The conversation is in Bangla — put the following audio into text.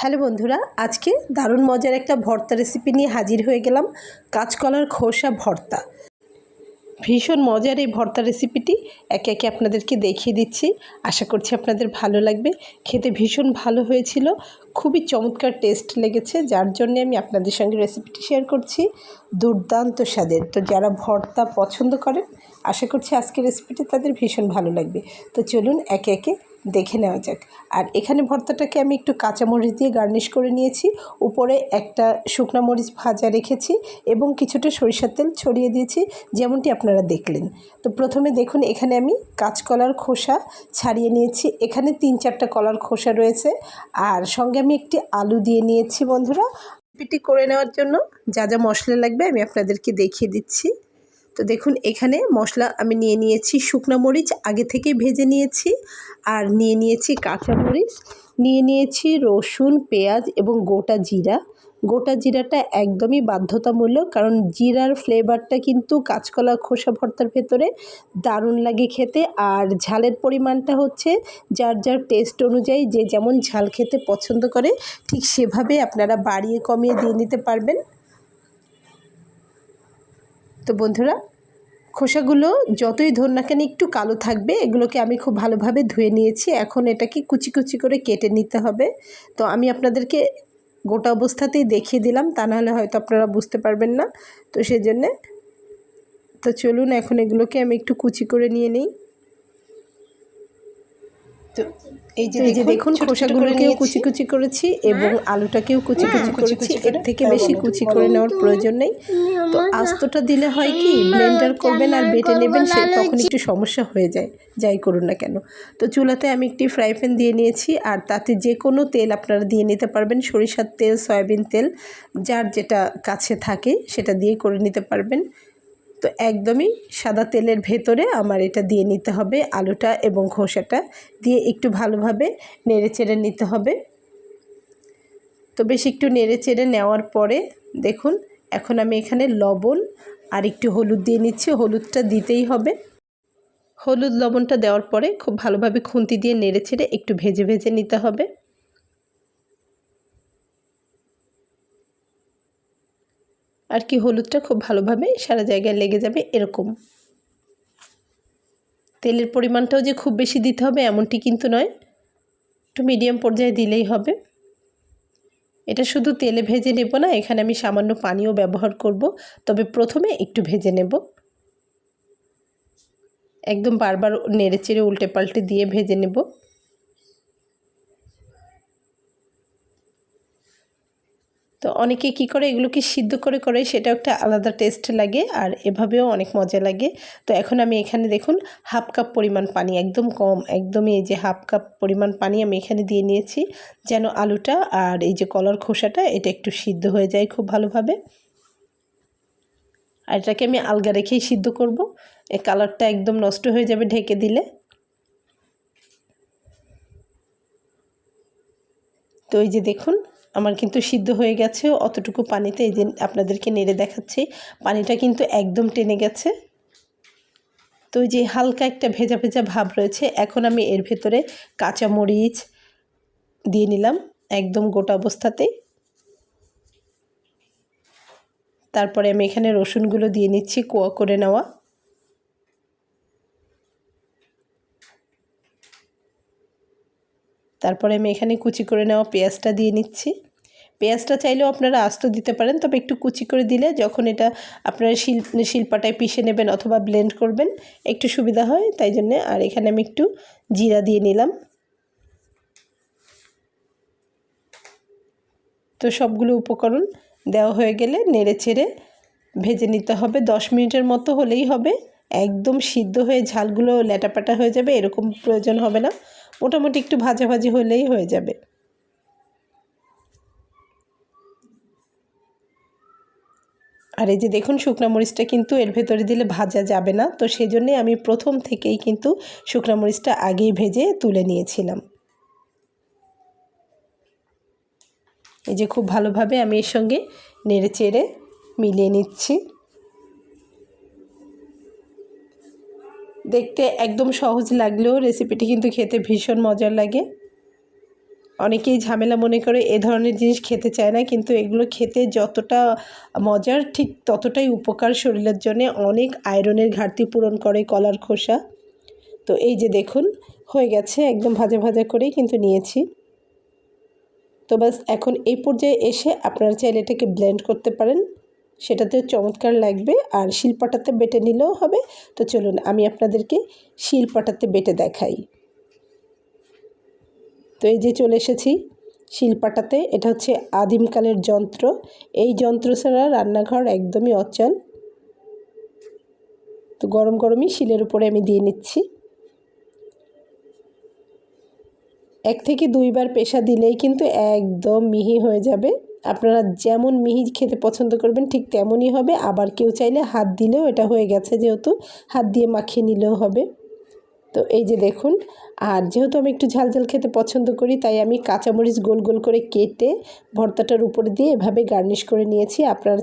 হ্যালো বন্ধুরা, আজকে দারুণ মজার একটা ভর্তা রেসিপি নিয়ে হাজির হয়ে গেলাম কাঁচকলার খোসা ভর্তা। ভীষণ মজার এই ভর্তা রেসিপিটি একে একে আপনাদেরকে দেখিয়ে দিচ্ছি। আশা করছি আপনাদের ভালো লাগবে। খেতে ভীষণ ভালো হয়েছিল, খুবই চমৎকার টেস্ট লেগেছে, যার জন্য আমি আপনাদের সঙ্গে রেসিপিটি শেয়ার করছি। দুর্দান্ত স্বাদের। তো যারা ভর্তা পছন্দ করেন, আশা করছি আজকের রেসিপিটি তাদের ভীষণ ভালো লাগবে। তো চলুন একে একে দেখে নেওয়া যাক। আর এখানে ভর্তাটাকে আমি একটু কাঁচামরিচ দিয়ে গার্নিশ করে নিয়েছি। উপরে একটা শুকনা মরিচ ভাজা রেখেছি এবং কিছুটা সরিষার তেল ছড়িয়ে দিয়েছি, যেমনটি আপনারা দেখলেন। তো প্রথমে দেখুন, এখানে আমি কাঁচকলার খোসা ছাড়িয়ে নিয়েছি। এখানে তিন চারটা কলার খোসা রয়েছে। আর সঙ্গে আমি একটি আলু দিয়ে নিয়েছি বন্ধুরা। পিটি করে নেওয়ার জন্য যা যা মশলা লাগবে আমি আপনাদেরকে দেখিয়ে দিচ্ছি। তো দেখুন, এখানে মশলা আমি নিয়ে নিয়েছি শুকনো মরিচ, আগে থেকে ভেজে নিয়েছি, আর নিয়ে নিয়েছি কাঁচা মরিচ, নিয়ে নিয়েছি রসুন, পেঁয়াজ এবং গোটা জিরা। গোটা জিরাটা একদমই বাধ্যতামূলক, কারণ জিরার ফ্লেভারটা কিন্তু কাঁচকলা, খোসা ভর্তার ভেতরে দারুণ লাগে খেতে, আর ঝালের পরিমাণটা হচ্ছে যার যার টেস্ট অনুযায়ী যে যেমন ঝাল খেতে পছন্দ করে, ঠিক সেভাবে আপনারা বাড়িয়ে কমিয়ে দিয়ে নিতে পারবেন। তো বন্ধুরা, খোসাগুলো যতই ধর না কেন একটু কালো থাকবে, এগুলোকে আমি খুব ভালোভাবে ধুয়ে নিয়েছি। এখন এটাকে কুচি কুচি করে কেটে নিতে হবে। তো আমি আপনাদেরকে গোটা অবস্থাতেই দেখিয়ে দিলাম, তা নাহলে হয়তো আপনারা বুঝতে পারবেন না। তো সেজন্যে, তো চলুন এখন এগুলোকে আমি একটু কুচি করে নিয়ে নিই। তো এই যে দেখুন খোসাগুলোকেও কুচি কুচি করেছি এবং আলুটাকেও কুচি কুচি করেছি। এর থেকে বেশি কুচি করে নেওয়ার প্রয়োজন নেই। তো আস্তটা দিলে হয় কি ব্লেন্ডার করবেন আর বেটে নেবেন সে তখন একটু সমস্যা হয়ে যায় যাই করুন না কেন। তো চুলাতে আমি একটি ফ্রাই প্যান দিয়ে নিয়েছি আর তাতে যে কোনো তেল আপনারা দিয়ে নিতে পারবেন সরিষার তেল সয়াবিন তেল যার যেটা কাছে থাকে সেটা দিয়ে করে নিতে পারবেন। তো একদমই সাদা তেলের ভেতরে আমার এটা দিয়ে নিতে হবে, আলুটা এবং খোসাটা দিয়ে একটু ভালোভাবে নেড়ে চেড়ে নিতে হবে। তো বেশ একটু নেড়ে চেড়ে নেওয়ার পরে দেখুন, এখন আমি এখানে লবণ আর একটু হলুদ দিয়ে নিচ্ছি, হলুদটা দিতেই হবে। হলুদ লবণটা দেওয়ার পরে খুব ভালোভাবে খুন্তি দিয়ে নেড়ে চেড়ে একটু ভেজে ভেজে নিতে হবে। আর কি হলুদটা খুব ভালোভাবে সারা জায়গায় লেগে যাবে এরকম। তেলের পরিমাণটাও যে খুব বেশি দিতে হবে এমনটি কিন্তু নয়। একটু মিডিয়াম পর্যায়ে দিলেই হবে। এটা শুধু তেলে ভেজে নেব না, এখানে আমি সামান্য পানিও ব্যবহার করব। তবে প্রথমে একটু ভেজে নেব। একদম বারবার নেড়ে চেড়ে উল্টে পাল্টে দিয়ে ভেজে নেব। তো অনেকে কি করে? এগুলোকে সিদ্ধ করে করে সেটা একটা আলাদা টেস্ট লাগে আর এভাবেও অনেক মজা লাগে। তো এখন আমি এখানে দেখুন হাফ কাপ পরিমাণ পানি, একদম কম, একদমই এই যে হাফ কাপ পরিমাণ পানি আমি এখানে দিয়ে নিয়েছি যেন আলুটা আর এই যে কলার খোসাটা এটা একটু সিদ্ধ হয়ে যায় খুব ভালোভাবে। আর এটাকে আমি আলগা রেখেই সিদ্ধ করব। এই কালারটা একদম নষ্ট হয়ে যাবে ঢেকে দিলে। তো এই যে দেখুন আমার কিন্তু সিদ্ধ হয়ে গেছে, অতটুকু পানিতে এই যে আপনাদেরকে নেড়ে দেখাচ্ছি। পানিটা কিন্তু একদম টেনে গেছে। তো যে হালকা একটা ভেজা ভেজা ভাব রয়েছে, এখন আমি এর ভেতরে কাঁচা মরিচ দিয়ে নিলাম একদম গোটা অবস্থাতে। তারপরে আমি এখানে রসুনগুলো দিয়ে নিচ্ছি কোয়া করে নেওয়া। তারপরে আমি এখানে কুচি করে নেওয়া পেঁয়াজটা দিয়ে নিচ্ছি। পেঁয়াজটা চাইলেও আপনারা আস্ত দিতে পারেন, তবে একটু কুচি করে দিলে যখন এটা আপনারা শিল শিল্পাটায় পিষে নেবেন অথবা ব্লেন্ড করবেন, একটু সুবিধা হয়, তাই জন্যে আর এখানে আমি একটু জিরা দিয়ে নিলাম। তো সবগুলো উপকরণ দেওয়া হয়ে গেলে নেড়ে চেড়ে ভেজে নিতে হবে। দশ মিনিটের মতো হলেই হবে। একদম সিদ্ধ হয়ে ঝালগুলো ল্যাটাপাটা হয়ে যাবে, এরকম প্রয়োজন হবে না। মোটামুটি একটু ভাজাভাজি হলেই হয়ে যাবে। আর এই যে দেখুন শুকনা মরিচটা কিন্তু এর ভেতরে দিলে ভাজা যাবে না, তো সেই জন্যে আমি প্রথম থেকেই কিন্তু শুকনা মরিচটা আগেই ভেজে তুলে নিয়েছিলাম। এই যে খুব ভালোভাবে আমি এর সঙ্গে নেড়ে চেড়ে মিলিয়ে নিচ্ছি। দেখতে একদম সহজ লাগলেও রেসিপিটি কিন্তু খেতে ভীষণ মজার লাগে। অনেকেই ঝামেলা মনে করে এ ধরনের জিনিস খেতে চায় না, কিন্তু এগুলো খেতে যতটা মজার, ঠিক ততটাই উপকার শরীরের জন্য। অনেক আয়রনের ঘাটতি পূরণ করে কলার খোসা। তো এই যে দেখুন, হয়ে গেছে একদম ভাজা ভাজা করেই কিন্তু নিয়েছি। তো বাস এখন এই পর্যায়ে এসে আপনারা চাইলে এটাকে ব্লেন্ড করতে পারেন। সেটাতে চমৎকার লাগবে আর শিলপাটাতে বেটে নিলেও হবে। তো চলুন আমি আপনাদেরকে শিলপাটাতে বেটে দেখাই। তো এই যে চলে এসেছি শিলপাটাতে, এটা হচ্ছে আদিমকালের যন্ত্র। এই যন্ত্র ছাড়া রান্নাঘর একদমই অচল। তো গরম গরমই শিলের উপরে আমি দিয়ে নিচ্ছি। এক থেকে দুইবার পেশা দিলেই কিন্তু একদম মিহি হয়ে যাবে। আপনারা যেমন মিহি খেতে পছন্দ করবেন, ঠিক তেমনই হবে। আবার কেউ চাইলে হাত দিলেও এটা হয়ে গেছে যেহেতু, হাত দিয়ে মাখিয়ে নিলেও হবে। তো এই যে দেখুন, আর যেহেতু আমি একটু ঝাল ঝাল খেতে পছন্দ করি, তাই আমি কাঁচামরিচ গোল গোল করে কেটে ভর্তাটার উপরে দিয়ে এভাবে গার্নিশ করে নিয়েছি। আপনারা